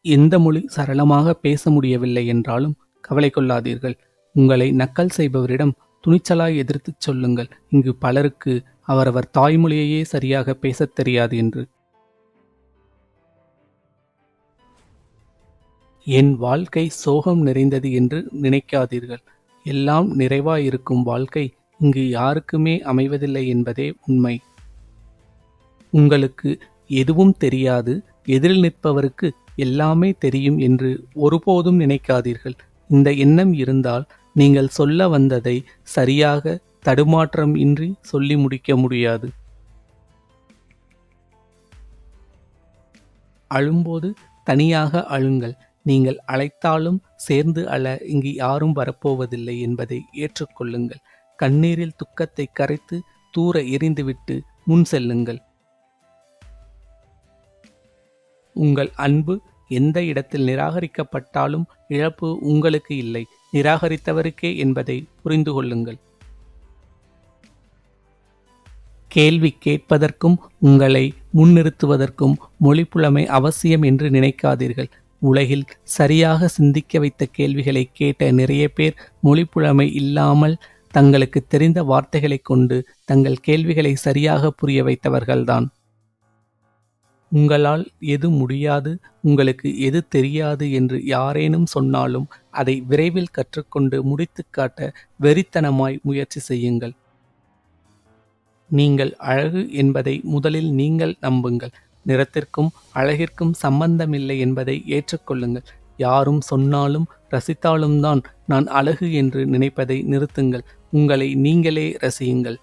எந்த மொழி சரளமாக பேச முடியவில்லை என்றாலும் கவலை கொள்ளாதீர்கள். உங்களை நக்கல் செய்பவரிடம் துணிச்சலாய் எதிர்த்துச் சொல்லுங்கள். இங்கு பலருக்கு அவரவர் தாய்மொழியையே சரியாக பேசத் தெரியாது என்று. என் வாழ்க்கை சோகம் நிறைந்தது என்று நினைக்காதீர்கள். எல்லாம் நிறைவாயிருக்கும் வாழ்க்கை இங்கு யாருக்குமே அமைவதில்லை என்பதே உண்மை. உங்களுக்கு எதுவும் தெரியாது. எதிரில் நிற்பவருக்கு எல்லாமே தெரியும் என்று ஒருபோதும் நினைக்காதீர்கள். இந்த எண்ணம் இருந்தால் நீங்கள் சொல்ல வந்ததை சரியாக தடுமாற்றம் இன்றி சொல்லி முடிக்க முடியாது. அழும்போது தனியாக அழுங்கள். நீங்கள் அழைத்தாலும் சேர்ந்து அழ இங்கு யாரும் வரப்போவதில்லை என்பதை ஏற்றுக்கொள்ளுங்கள். கண்ணீரில் துக்கத்தை கரைத்து தூர எறிந்துவிட்டு முன் செல்லுங்கள். உங்கள் அன்பு எந்த இடத்தில் நிராகரிக்கப்பட்டாலும் இழப்பு உங்களுக்கு இல்லை. நிராகரித்தவருக்கே என்பதை புரிந்து கொள்ளுங்கள். கேள்வி கேட்பதற்கும் உங்களை முன்னிறுத்துவதற்கும் மொழிப்புலமை அவசியம் என்று நினைக்காதீர்கள். உலகில் சரியாக சிந்திக்க வைத்த கேள்விகளை கேட்ட நிறைய பேர் மொழிப்புலமை இல்லாமல் தங்களுக்கு தெரிந்த வார்த்தைகளைக் கொண்டு தங்கள் கேள்விகளை சரியாக புரிய வைத்தவர்கள்தான். உங்களால் எது முடியாது உங்களுக்கு எது தெரியாது என்று யாரேனும் சொன்னாலும் அதை விரைவில் கற்றுக்கொண்டு முடித்துக்காட்ட வெறித்தனமாய் முயற்சி செய்யுங்கள். நீங்கள் அழகு என்பதை முதலில் நீங்கள் நம்புங்கள். நிறத்திற்கும் அழகிற்கும் சம்பந்தமில்லை என்பதை ஏற்றுக்கொள்ளுங்கள். யாரும் சொன்னாலும் ரசித்தாலும் தான் நான் அழகு என்று நினைப்பதை நிறுத்துங்கள். உங்களை நீங்களே ரசியுங்கள்.